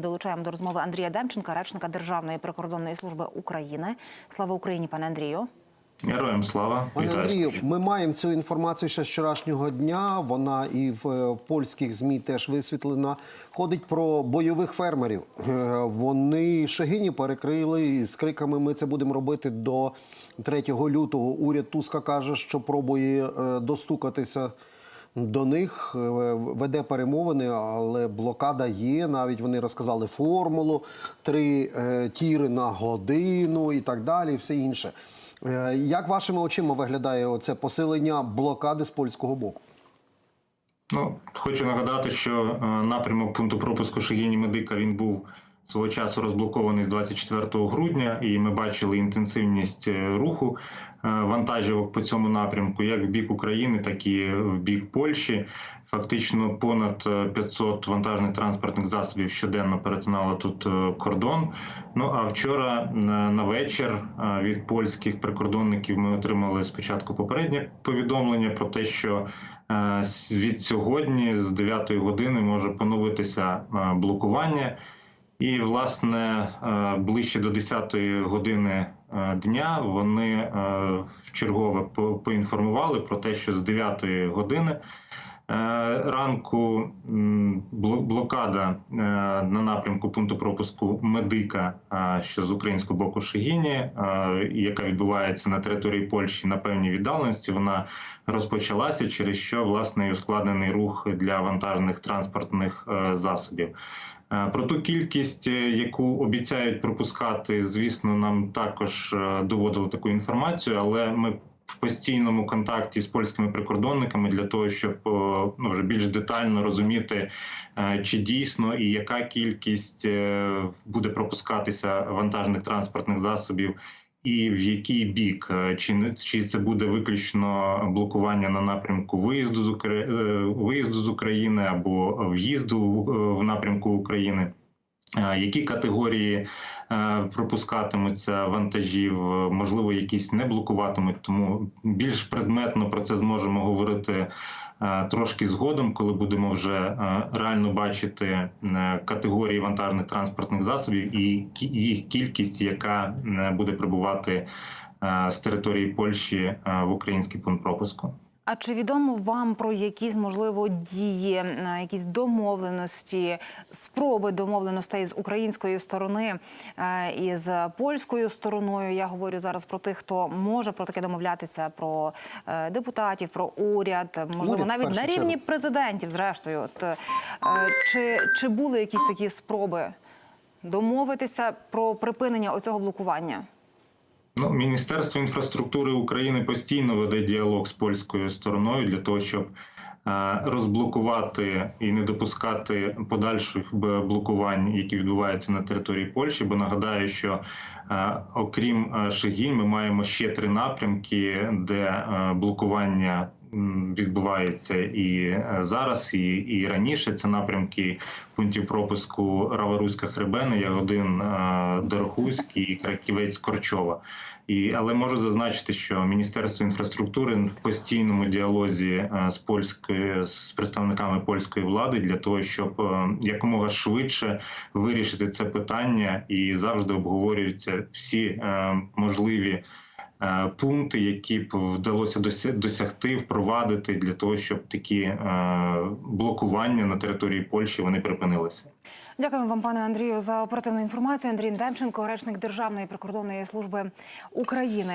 Долучаємо до розмови Андрія Демченка, речника Державної прикордонної служби України. Слава Україні, пане Андрію. Героям слава Пане Андрію, ми маємо цю інформацію ще з вчорашнього дня. Вона і в е, польських змі теж висвітлена. Ходить про бойових фермерів. Е, Вони Шегині перекрили з криками: Ми це будемо робити до 3 лютого. Уряд Туска каже, що пробує е, достукатися. До них е, веде перемовини, але блокада є. Навіть вони розказали формулу, три е, тіри на годину і так далі, і все інше. Е, Як вашими очима виглядає оце посилення блокади з польського боку? Ну, хочу нагадати, що напрямок пункту пропуску Шегіні Медика він був свого часу розблокований з 24 грудня, і ми бачили інтенсивність е, руху е, вантажівок по цьому напрямку, як в бік України, так і в бік Польщі. Фактично понад е, 500 вантажних транспортних засобів щоденно перетинало тут е, кордон. Ну а вчора е, на вечір е, від польських прикордонників ми отримали спочатку попереднє повідомлення про те, що е, від сьогодні з 9 години може поновитися е, блокування. І, власне, е, ближче до 10 години е, дня вони е, вчергове поінформували про те, що з 9 години ранку блокада на напрямку пункту пропуску медика, що з українського боку Шегіні, яка відбувається на території Польщі на певній віддаленості, вона розпочалася, через що власне ускладнений рух для вантажних транспортних засобів. Е, Про ту кількість, е, яку обіцяють пропускати, звісно, нам також е, доводили таку інформацію, але ми в постійному контакті з польськими прикордонниками для того, щоб ну, вже більш детально розуміти, чи дійсно і яка кількість буде пропускатися вантажних транспортних засобів. І в який бік Е, чи чи це буде виключно блокування на напрямку виїзду з Украї... е, виїзду з України або в'їзду е, в напрямку України? Е, Які категорії е, пропускатимуться вантажів? Можливо, якісь не блокуватимуть. Тому більш предметно про це зможемо говорити е, трошки згодом, коли будемо вже реально бачити категорії вантажних транспортних засобів і їх кількість, яка буде прибувати з території Польщі в український пункт пропуску. А чи відомо вам про якісь можливо дії, е, якісь домовленості, спроби домовленостей з української сторони е, і з польською стороною? Я говорю зараз про тих, хто може про таке домовлятися, про е, депутатів, про уряд, можливо, Уряд, навіть на рівні чергу. президентів. Зрештою, От, чи, чи були якісь такі спроби домовитися про припинення оцього блокування? Ну, Міністерство інфраструктури України постійно веде діалог з польською стороною для того, щоб е, розблокувати і не допускати подальших блокувань, які відбуваються на території Польщі. Бо нагадаю, що е, окрім е, Шегінь, ми маємо ще три напрямки, де блокування. Відбувається і е, зараз, і, і раніше. Це напрямки пунктів пропуску Раваруська Хребена, Ягодин е, Дорохуськ і Краківець Корчова. І але можу зазначити, що Міністерство інфраструктури в постійному діалозі е, з польською з представниками польської влади для того, щоб якомога швидше вирішити це питання, і завжди обговорюються всі можливі. Е, Пункти, які б вдалося дося- досягти, впровадити для того, щоб такі е, блокування на території Польщі вони припинилися. Дякуємо вам, пане Андрію, за оперативну інформацію. Андрій Демченко, речник Державної прикордонної служби України.